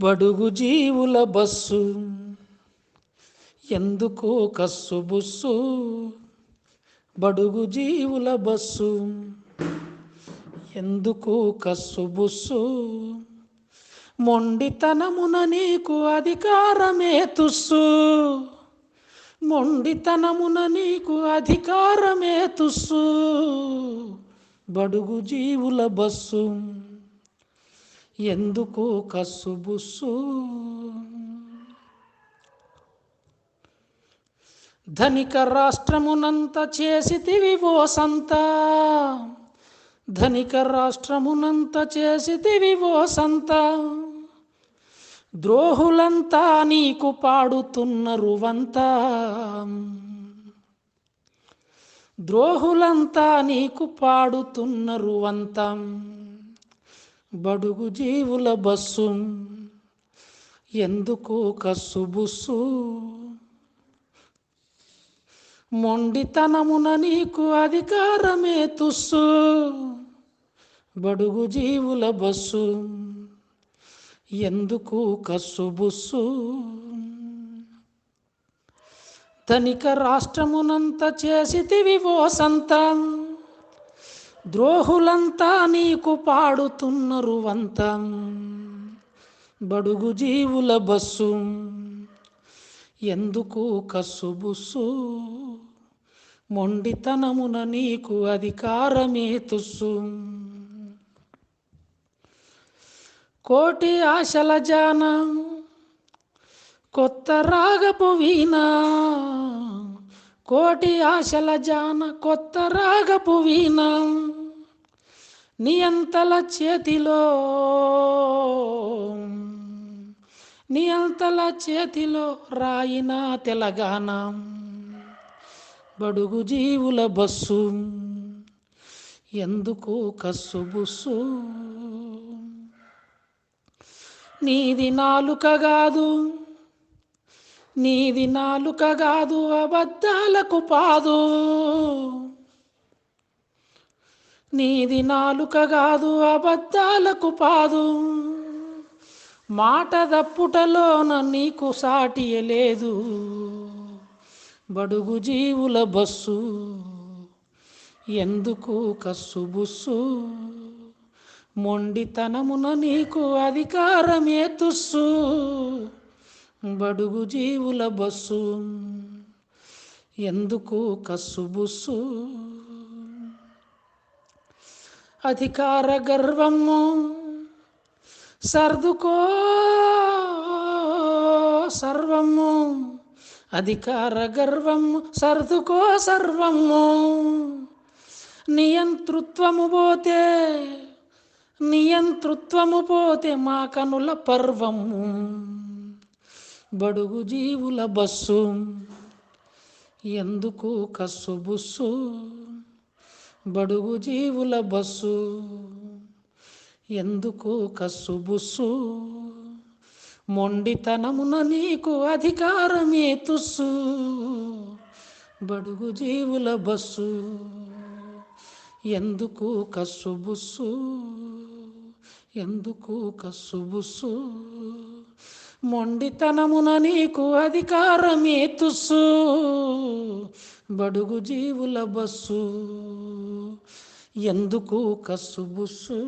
బడుగు జీవుల బస్సు ఎందుకు కస్సు బుస్సు. బడుగు జీవుల బస్సు ఎందుకు కస్సు బుస్సు. మొండితనమున నీకు అధికారమే తుస్సు. మొండితనమున నీకు అధికారమే తుస్సు. బడుగు జీవుల బస్సు. ఎందుకు కస్సు బుస్సు ధనిక రాష్ట్రమునంత చేసితివి ఓ సంత. ధనిక రాష్ట్రమునంత చేసితివి ఓ సంత. ద్రోహులంతా నీకు పాడుతున్న వంత ద్రోహులంతా నీకు పాడుతున్నరు వంత. బడుగు జీవుల బస్సు ఎందుకు కస్సు బుస్సు మొండితనమున నీకు అధికారమే తుస్సు. బడుగు జీవుల బస్సు ఎందుకు కస్సు తనిక రాష్ట్రమునంత చేసితివి ఓసంత ద్రోహులంతా నీకు పాడుతున్నరు వంత. బడుగు జీవుల బస్సు ఎందుకు కస్సు బుస్సు మొండితనమున నీకు అధికారమే తుస్సు. కోటి ఆశల జానం కొత్త రాగపు వీణ కోటి ఆశల జాన కొత్త రాగపు వీణ. నియంతల చేతిలో నియంతల చేతిలో రాయిన తెలంగాణ. బడుగు జీవుల బస్సు ఎందుకు కస్సు బుస్సు? నీది నాలుక కాదు నీది నాలుక కాదు అబద్ధాలకు పాదు. నీది నాలుక కాదు అబద్ధాలకు పాదు. మాట దప్పుటలోన నీకు సాటియలేదు బడుగు జీవుల బస్సు ఎందుకు కస్సు బుస్సు? మొండితనమున నీకు అధికారమే తుస్సు. బడుగు జీవుల బస్సు. ఎందుకు కస్సుబుస్సు అధికార గర్వము సర్దుకో సర్వము. అధికార గర్వము సర్దుకో సర్వము. నియంతృత్వము పోతే నియంతృత్వము పోతే మా కనుల పర్వము. బడుగు జీవుల బస్సు. ఎందుకు కస్సు బుస్సు? బడుగు జీవుల బస్సు. ఎందుకు కస్సు బుస్సు? మొండితనమున నీకు అధికారమే తుస్సు. బడుగు జీవుల బస్సు. ఎందుకు కస్సు బుస్సు? ఎందుకు కస్సు బుస్సు? మొండితనమున నీకు అధికారమే తుస్సు బడుగు జీవుల బస్సు ఎందుకు కస్సు బుస్సు?